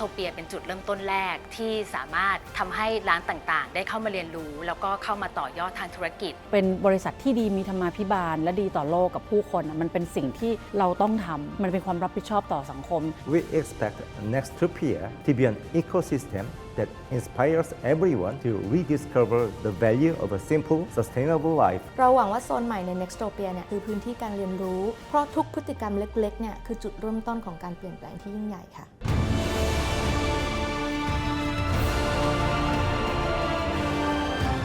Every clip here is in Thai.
Nextopia เป็นจุดเริ่มต้นแรกที่สามารถทำให้ร้านต่างๆ ได้เข้ามาเรียนรู้ แล้วก็เข้ามาต่อยอดทางธุรกิจ เป็นบริษัทที่ดีมีธรรมาภิบาล และดีต่อโลกกับผู้คนอะมันเป็นสิ่งที่เราต้องทำมันเป็นความรับผิดชอบต่อสังคม We expect Nextopia to be an ecosystem that inspires everyone to rediscover the value of a simple, sustainable life. เราหวังว่าโซนใหม่ใน Nextopia เนี่ยคือพื้นที่การเรียนรู้ เพราะทุกพฤติกรรมเล็กๆ เนี่ยคือจุดเริ่มต้นของการเปลี่ยนแปลงที่ยิ่งใหญ่ค่ะ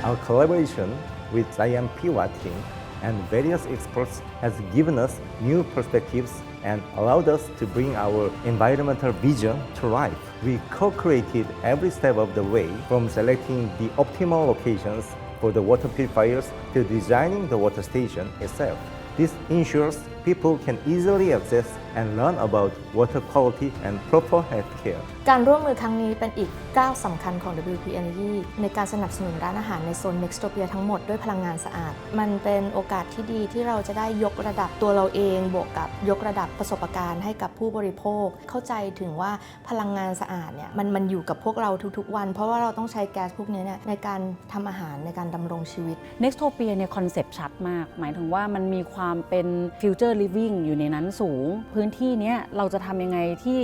Our collaboration with Zion Piwa team and various experts has given us new perspectives and allowed us to bring our environmental vision to life. We co-created every step of the way from selecting the optimal locations for the water purifiers to designing the water station itself. This ensures people can easily access and learn about water quality and proper health care. การร่วมมือครั้งนี้เป็นอีกก้าวสำคัญของ WP Energy ในการสนับสนุนร้านอาหารในโซน Nextopia ทั้งหมดด้วยพลังงานสะอาด มันเป็นโอกาสที่ดีที่เราจะได้ยกระดับตัวเราเอง บวกกับยกระดับประสบการณ์ให้กับผู้บริโภค เข้าใจถึงว่าพลังงานสะอาดเนี่ยมันมันอยู่กับพวกเราทุกๆ วัน เพราะว่าเราต้องใช้แก๊สพวกนี้เนี่ยในการทำอาหารในการดำรงชีวิต Nextopia เนี่ยคอนเซปต์ชัดมาก หมายถึงว่ามันมีความเป็น Future Living อยู่ในนั้นสูง พื้นที่เนี้ยเราจะทำยังไงที่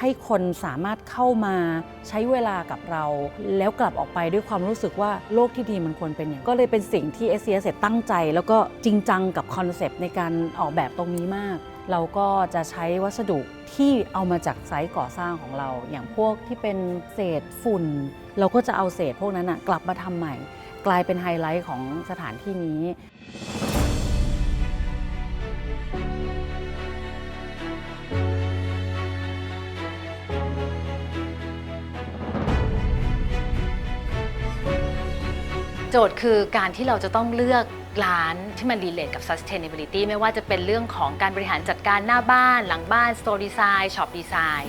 ให้คนสามารถเข้ามาใช้เวลากับเรา แล้วกลับออกไปด้วยความรู้สึกว่าโลกที่ดีมันควรเป็นอย่างก็เลยเป็นสิ่งที่ s c s ตั้งใจ แล้วก็จริงจังกับคอนเซปต์ในการออกแบบตรงนี้มาก เราก็จะใช้วัสดุที่เอามาจากไซต์ก่อสร้างของเรา อย่างพวกที่เป็นเศษฝุ่น เราก็จะเอาเศษพวกนั้นนะกลับมาทำใหม่ กลายเป็นไฮไลท์ของสถานที่นี้ โจทย์คือการที่เราจะต้องเลือกร้านที่มันรีเลทกับ sustainability ไม่ว่าจะเป็นเรื่องของการบริหารจัดการหน้าบ้าน หลังบ้าน store design shop design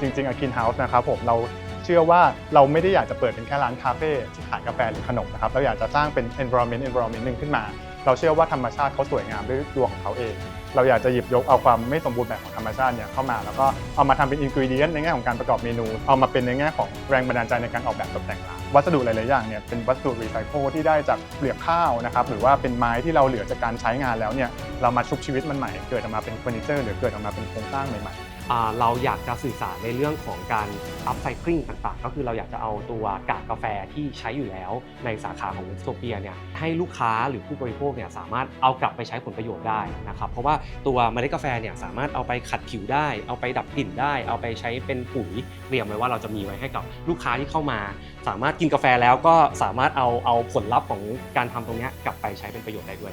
จริงๆอาคินเฮาส์นะครับผมเราเชื่อว่าเราไม่ได้อยากจะเปิดเป็นแค่ร้านคาเฟ่ที่ขายกาแฟหรือขนมนะครับ เราอยากจะสร้างเป็น environment environment หนึ่งขึ้นมา เราเชื่อว่าธรรมชาติเขาสวยงามด้วยตัวของเขาเอง เราอยากจะหยิบยกเอาความไม่สมบูรณ์แบบของธรรมชาติเนี่ยเข้ามา แล้วก็เอามาทำเป็นอินกิวเดียนในแง่ของการประกอบเมนู เอามาเป็นในแง่ของแรงบันดาลใจในการออกแบบตกแต่งร้านวัสดุหลาย ๆ อย่างเนี่ยเป็นวัสดุรีไซเคิลที่ได้จากเปลือกข้าวนะครับหรือว่าเป็นไม้ที่เราเหลือจากการใช้งานแล้วเนี่ยเรามาชุบชีวิตมันใหม่ เกิดออกมาเป็นเฟอร์นิเจอร์หรือเกิดออกมาเป็นโครงสร้างใหม่ ๆ เราอยากจะสื่อสารในเรื่องของการ upcycling ต่างๆ ก็คือเราอยากจะเอาตัวกากกาแฟที่ใช้อยู่แล้วในสาขาของโซเปียเนี่ยให้ลูกค้าหรือผู้บริโภคเนี่ยสามารถเอากลับไปใช้ผลประโยชน์ได้นะครับเพราะว่าตัวเมล็ดกาแฟเนี่ยสามารถเอาไปขัดผิวได้ เอาไปดับกลิ่นได้ เอาไปใช้เป็นปุ๋ยเตรียมไว้ว่าเราจะมีไว้ให้กับลูกค้าที่เข้ามา สามารถกินกาแฟแล้วก็สามารถเอาเอาผลลัพธ์ของการทำตรงนี้กลับไปใช้เป็นประโยชน์ได้ด้วย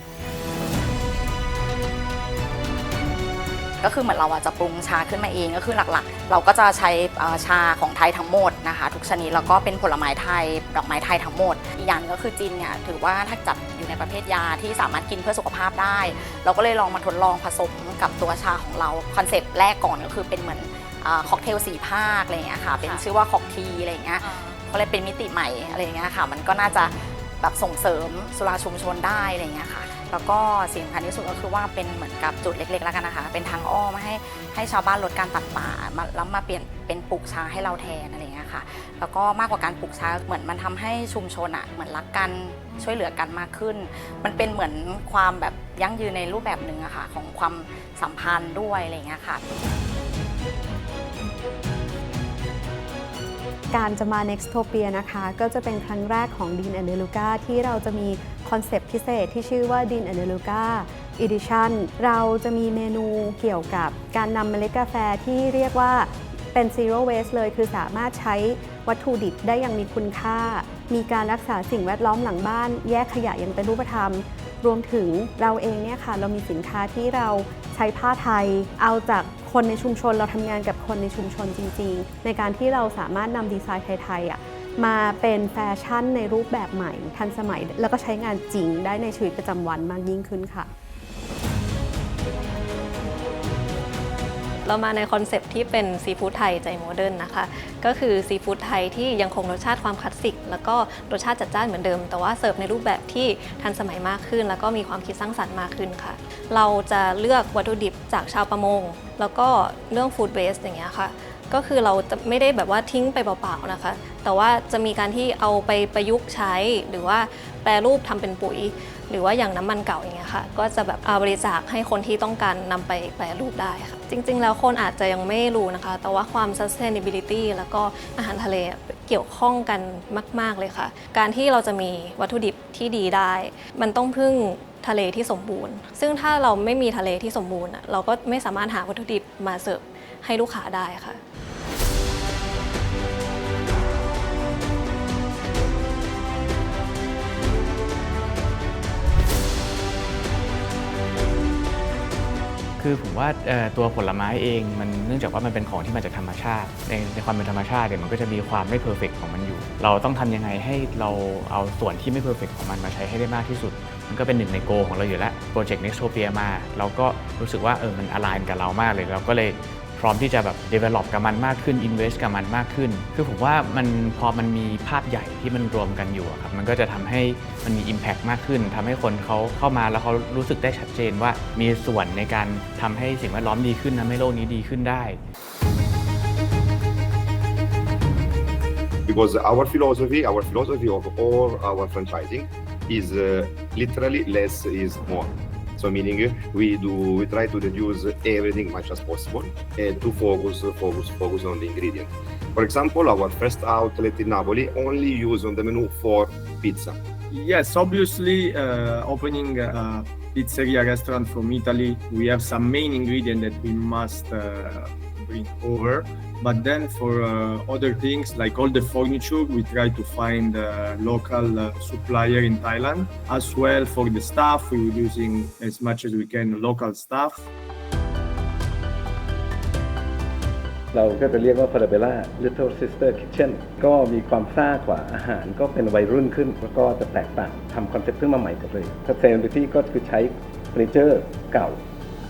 ก็คือเหมือนเราอะจะปรุงชาขึ้นมาเองก็คือหลักๆ เราก็จะใช้เอ่อชาของไทยทั้งหมดนะคะ ทุกชนิดแล้วก็เป็นผลไม้ไทยดอกไม้ไทยทั้งหมดอีกอย่างหนึ่งก็คือจินเนี่ยถือว่าถ้าจัดอยู่ในประเภทยาที่สามารถกินเพื่อสุขภาพได้ เราก็เลยลองมาทดลองผสมกับตัวชาของเราคอนเซปต์แรกก่อนก็คือเป็นเหมือนค็อกเทลสีภาคอะไรอย่างเงี้ยค่ะเป็นชื่อว่าค็อกทีอะไรอย่างเงี้ยก็เลยเป็นมิติใหม่อะไรอย่างเงี้ยค่ะ มันก็น่าจะแบบส่งเสริมสุราชุมชนได้อะไรอย่างเงี้ยค่ะ แล้วก็สิ่งสำคัญที่สุดก็คือว่าเป็นเหมือนกับจุดเล็กๆแล้วกันนะคะ เป็นทางอ้อมให้ให้ชาวบ้านลดการตัดป่ามาแล้วมาเปลี่ยนเป็นปลูกชาให้เราแทนอะไรอย่างเงี้ยค่ะ แล้วก็มากกว่าการปลูกชาเหมือนมันทำให้ชุมชนอะเหมือนรักกันช่วยเหลือกันมากขึ้น มันเป็นเหมือนความแบบยั่งยืนในรูปแบบหนึ่งอะค่ะของความสัมพันธ์ด้วยอะไรอย่างเงี้ยค่ะการจะมา Nextopia นะคะ ก็จะเป็นครั้งแรกของ Dean and DeLuca ที่เราจะมี คอนเซปต์พิเศษที่ชื่อว่า Dean and DeLuca Edition เราจะมีเมนูเกี่ยวกับการนำเมล็ดกาแฟที่เรียกว่าเป็น zero waste เลย คือสามารถใช้วัตถุดิบได้อย่างมีคุณค่า มีการรักษาสิ่งแวดล้อมหลังบ้าน แยกขยะอย่างเป็นรูปธรรม รวมถึงเราเองเนี่ยค่ะ เรามีสินค้าที่เราใช้ผ้าไทย เอาจากคนในชุมชน เราทำงานกับคนในชุมชนจริง ๆ ในการที่เราสามารถนำดีไซน์ไทยๆอะ มาเป็นแฟชั่นในรูปแบบใหม่ ทันสมัยแล้วก็ใช้งานจริงได้ในชีวิตประจำวันมากยิ่งขึ้นค่ะ เรามาในคอนเซปที่เป็นซีฟู้ดไทยใจโมเดิร์นนะคะ ก็คือซีฟู้ดไทยที่ยังคงรสชาติความคลาสสิก แล้วก็รสชาติจัดจ้านเหมือนเดิม แต่ว่าเสิร์ฟในรูปแบบที่ทันสมัยมากขึ้น แล้วก็มีความคิดสร้างสรรค์มากขึ้นค่ะ เราจะเลือกวัตถุดิบจากชาวประมง แล้วก็เรื่องฟู้ดเวสอย่างเงี้ยค่ะ ก็คือเราจะไม่ได้แบบว่าทิ้งไปเปล่าๆนะคะ แต่ว่าจะมีการที่เอาไปประยุกต์ใช้ หรือว่าแปรรูปทำเป็นปุ๋ย หรือว่าอย่างน้ำมันเก่าอย่างเงี้ยค่ะ ก็จะแบบเอาบริจาคให้คนที่ต้องการนำไปแปรรูปได้ค่ะ จริง ๆ แล้วคนอาจจะยังไม่รู้นะคะ แต่ว่าความ sustainability แล้วก็อาหารทะเลเกี่ยวข้องกันมาก ๆ เลยค่ะ การที่เราจะมีวัตถุดิบที่ดีได้ มันต้องพึ่งทะเลที่สมบูรณ์ ซึ่งถ้าเราไม่มีทะเลที่สมบูรณ์เราก็ไม่สามารถหาวัตถุดิบมาเสิร์ฟ ให้ลูกค้าได้ค่ะคือผมว่าตัวผลไม้เองมันเนื่องจากว่ามันเป็นของที่มาจากธรรมชาติ ในในความเป็นธรรมชาติเนี่ยมันก็จะมีความไม่เพอร์เฟกของมันอยู่ เราต้องทำยังไงให้เราเอาส่วนที่ไม่เพอร์เฟกของมันมาใช้ให้ได้มากที่สุด มันก็เป็นหนึ่งในโกของเราอยู่แล้วโปรเจกต์ Nextopia มา เราก็รู้สึกว่าเออมันอ l ไลน์กับเรามากเลย เราก็เลย พร้อมที่จะแบบ develop กับมันมากขึ้น invest กับมันมากขึ้น คือผมว่ามันพอมันมีภาพใหญ่ที่มันรวมกันอยู่ครับมันก็จะทำให้มันมี impact มากขึ้นทำให้คนเขาเข้ามาแล้วเขารู้สึกได้ชัดเจนว่ามีส่วนในการทำให้สิ่งแวดล้อมดีขึ้นทำให้โลกนี้ดีขึ้นได้ because our philosophy, our philosophy of all our franchising is uh, literally less is more. So meaning uh, we do we try to reduce everything much as possible and to focus focus focus on the ingredient. For example, our first outlet in Napoli only use on the menu for pizza. Yes, obviously, uh, opening a pizzeria restaurant from Italy, we have some main ingredient that we must uh, bring over. But then for uh, other things like all the furniture, we try to find a local uh, supplier in Thailand. As well for the staff, we were using as much as we can local staff. เราก็จะเรียกว่า Parabella Little Sister Kitchen ก็มีความซ่ากว่าอาหารก็เป็นวัยรุ่นขึ้น แล้วก็จะแตกต่างทำคอนเซ็ปต์ขึ้นมาใหม่หมดเลย Sustainability ก็คือใช้เฟอร์นิเจอร์เก่า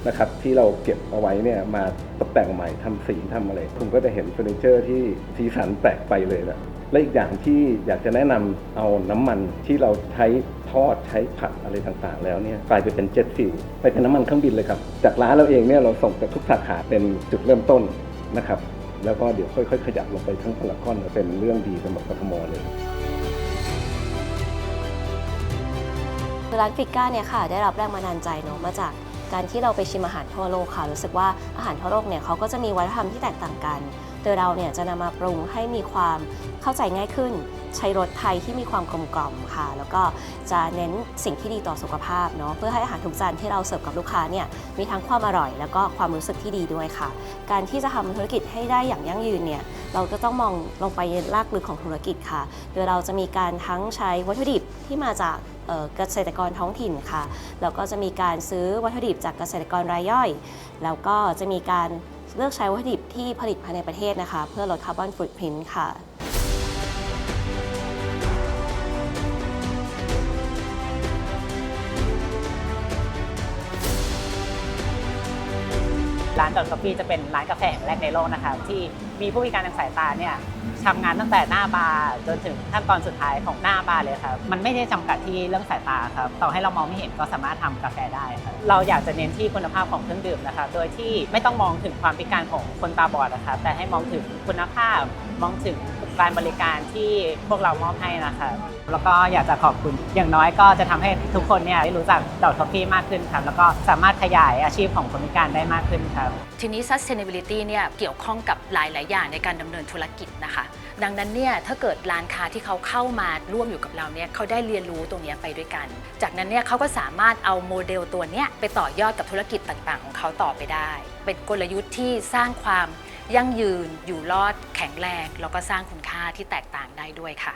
นะครับที่เราเก็บเอาไว้เนี่ยมาตกแต่งใหม่ทำสีทำอะไรคุณก็จะเห็นเฟอร์นิเจอร์ที่สีสันแปลกไปเลยนะและอีกอย่างที่อยากจะแนะนำเอาน้ำมันที่เราใช้ทอดใช้ผัดอะไรต่างๆ แล้วเนี่ยกลายไปเป็นเจ็ตฟิลไปเป็นน้ำมันเครื่องบินเลยครับ จากร้านเราเองเนี่ยเราส่งจากทุกสาขาเป็นจุดเริ่มต้นนะครับแล้วก็เดี๋ยวค่อยๆ ขยับลงไปทั้งพารากอนเป็นเรื่องดีสำหรับกทมเลยร้านฟิก้าเนี่ยค่ะ ได้รับแรงบันดาลใจเนาะมาจาก การที่เราไปชิมอาหารทั่วโลกค่ะ รู้สึกว่าอาหารทั่วโลกเนี่ยเขาก็จะมีวัฒนธรรมที่แตกต่างกัน โดยเราเนี่ยจะนำมาปรุงให้มีความเข้าใจง่ายขึ้น ใช้รสไทยที่มีความกลมกล่อมค่ะ แล้วก็จะเน้นสิ่งที่ดีต่อสุขภาพเนาะเพื่อให้อาหารทุกจานที่เราเสิร์ฟกับลูกค้าเนี่ยมีทั้งความอร่อย แล้วก็ความรู้สึกที่ดีด้วยค่ะ การที่จะทำธุรกิจให้ได้อย่างยั่งยืนเนี่ย เราก็ต้องมองลงไปรากลึกของธุรกิจค่ะ โดยเราจะมีการทั้งใช้วัตถุดิบที่มาจากเอ่อเกษตรกรท้องถิ่นค่ะ แล้วก็จะมีการซื้อวัตถุดิบจากเกษตรกรรายย่อย แล้วก็จะมีการเลือกใช้วัตถุดิบที่ผลิตภายในประเทศนะคะ เพื่อลดคาร์บอนฟุตพิ้นค่ะ ร้านดอนกาแฟจะเป็นร้านกาแฟแห่งแรกในโลกนะครับที่มีผู้พิการทางสายตาเนี่ยทำงานตั้งแต่หน้าบาร์จนถึงขั้นตอนสุดท้ายของหน้าบาร์เลยครับมันไม่ได้จำกัดที่เรื่องสายตาครับต่อให้เรามองไม่เห็นก็สามารถทำกาแฟได้ครับเราอยากจะเน้นที่คุณภาพของเครื่องดื่มนะครับโดยที่ไม่ต้องมองถึงความพิการของคนตาบอดนะครับแต่ให้มองถึงคุณภาพมองถึง การบริการที่พวกเรามอบให้นะครับแล้วก็อยากจะขอบคุณ อย่างน้อยก็จะทำให้ทุกคนเนี่ยได้รู้จักดอทกาแฟมากขึ้นครับแล้วก็สามารถขยายอาชีพของคนพิการได้มากขึ้นครับทีนี้ sustainability เนี่ยเกี่ยวข้องกับหลาย ๆ อย่างในการดำเนินธุรกิจนะคะ ดังนั้นเนี่ยถ้าเกิดร้านค้าที่เขาเข้ามาร่วมอยู่กับเราเนี่ยเขาได้เรียนรู้ตรงนี้ไปด้วยกัน จากนั้นเนี่ยเขาก็สามารถเอาโมเดลตัวเนี้ยไปต่อยอดกับธุรกิจต่าง ๆ ของเขาต่อไปได้ เป็นกลยุทธ์ที่สร้างความ ยั่งยืนอยู่รอดแข็งแรง แล้วก็สร้างคุณค่าที่แตกต่างได้ด้วยค่ะ